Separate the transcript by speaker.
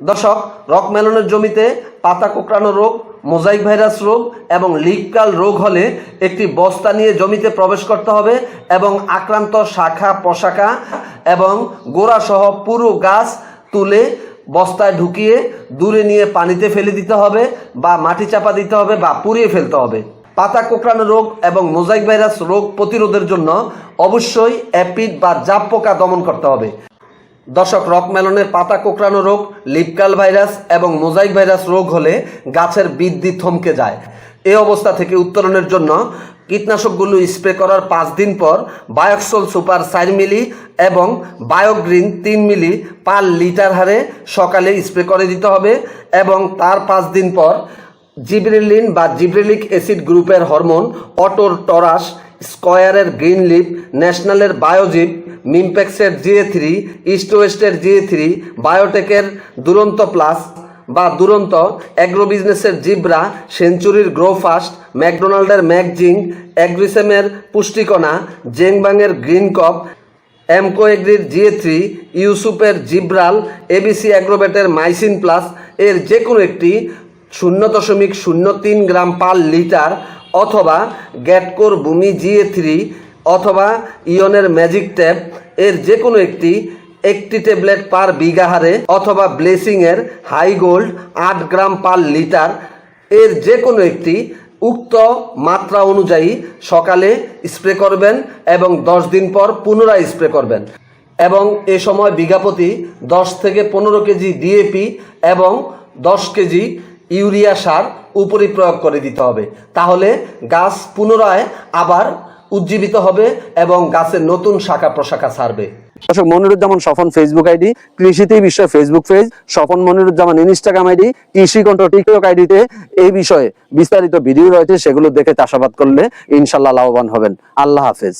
Speaker 1: দর্শক, রক মেলনের জমিতে পাতা কোঁকড়ানো রোগ, মোজাইক ভাইরাস রোগ এবং লিগকাল রোগ হলে একটি বস্তা নিয়ে জমিতে প্রবেশ করতে হবে এবং আক্রান্ত শাখা, প্রশাখা এবং গোড়াসহ পুরো গাছ তুলে বস্তায় ঢুকিয়ে দূরে নিয়ে পানিতে ফেলে দিতে হবে বা মাটি চাপা দিতে হবে বা পুড়িয়ে ফেলতে হবে। পাতা কোঁকড়ানো রোগ এবং মোজাইক ভাইরাস রোগ প্রতিরোধের জন্য অবশ্যই অ্যাপিড বা জাপ পোকা দমন করতে হবে। দর্শক রকমেলনের পাতা কোঁকড়ানো রোগ, লিপকাল ভাইরাস এবং মোজাইক ভাইরাস রোগ হলে গাছের বৃদ্ধি থমকে যায়। এই অবস্থা থেকে উত্তরণের জন্য কীটনাশকগুলো স্প্রে করার পাঁচ দিন পর বায়োক্সল সুপার চার মিলি এবং বায়োগ্রিন তিন মিলি পার লিটার হারে সকালে স্প্রে করে দিতে হবে এবং তার পাঁচ দিন পর জিব্রেলিন বা জিব্রেলিক অ্যাসিড গ্রুপের হরমোন অটোর টরাস স্কয়ারের গ্রিন লিপ ন্যাশনালের বায়োজিপ মিমপ্যাক্সের জিএ থ্রি ইস্ট ওয়েস্টের জিএ থ্রি বায়োটেকের দুরন্ত প্লাস বা দুরন্ত অ্যাগ্রো বিজনেসের জিব্রা সেঞ্চুরির গ্রো ফাস্ট ম্যাকডোনাল্ডের ম্যাকজিং অ্যাগ্রিসেমের পুষ্টিকণা জেংবাংয়ের গ্রিন কপ এমকো এগ্রির জিএ থ্রি ইউসুপের জিব্রাল এবিসি অ্যাগ্রোবেটের মাইসিন প্লাস এর যে কোনো একটি শূন্য দশমিক শূন্য তিন গ্রাম পার লিটার অথবা গ্যাটকোর ভূমি জিএ থ্রি অথবা ইয়নের ম্যাজিক ট্যাব এর যে কোনো একটি একটি ট্যাবলেট পার বিঘা হারে অথবা ব্লেসিংয়ের হাই গোল্ড আট গ্রাম পার লিটার এর যে কোনো একটি উক্ত মাত্রা অনুযায়ী সকালে স্প্রে করবেন এবং দশ দিন পর পুনরায় স্প্রে করবেন। এবং এ সময় বিঘাপতি দশ থেকে পনেরো কেজি ডিএপি এবং দশ কেজি ইউরিয়া সার উপরি প্রয়োগ করে দিতে হবে। তাহলে গাছ পুনরায় আবার উজ্জীবিত হবে এবং গাছের নতুন শাখা প্রশাখা ছাড়বে।
Speaker 2: দর্শক, মনিরুজ্জামান স্বপন ফেসবুক আইডি কৃষিতে বিষয়ে Facebook page Swapan Moniruzzaman Instagram ID কৃষি কণ্ঠ টিকটক আইডিতে এই বিষয়ে বিস্তারিত ভিডিও রয়েছে, সেগুলো দেখে চাষাবাদ করলে ইনশাল্লাহ লাভবান হবেন। আল্লাহ হাফেজ।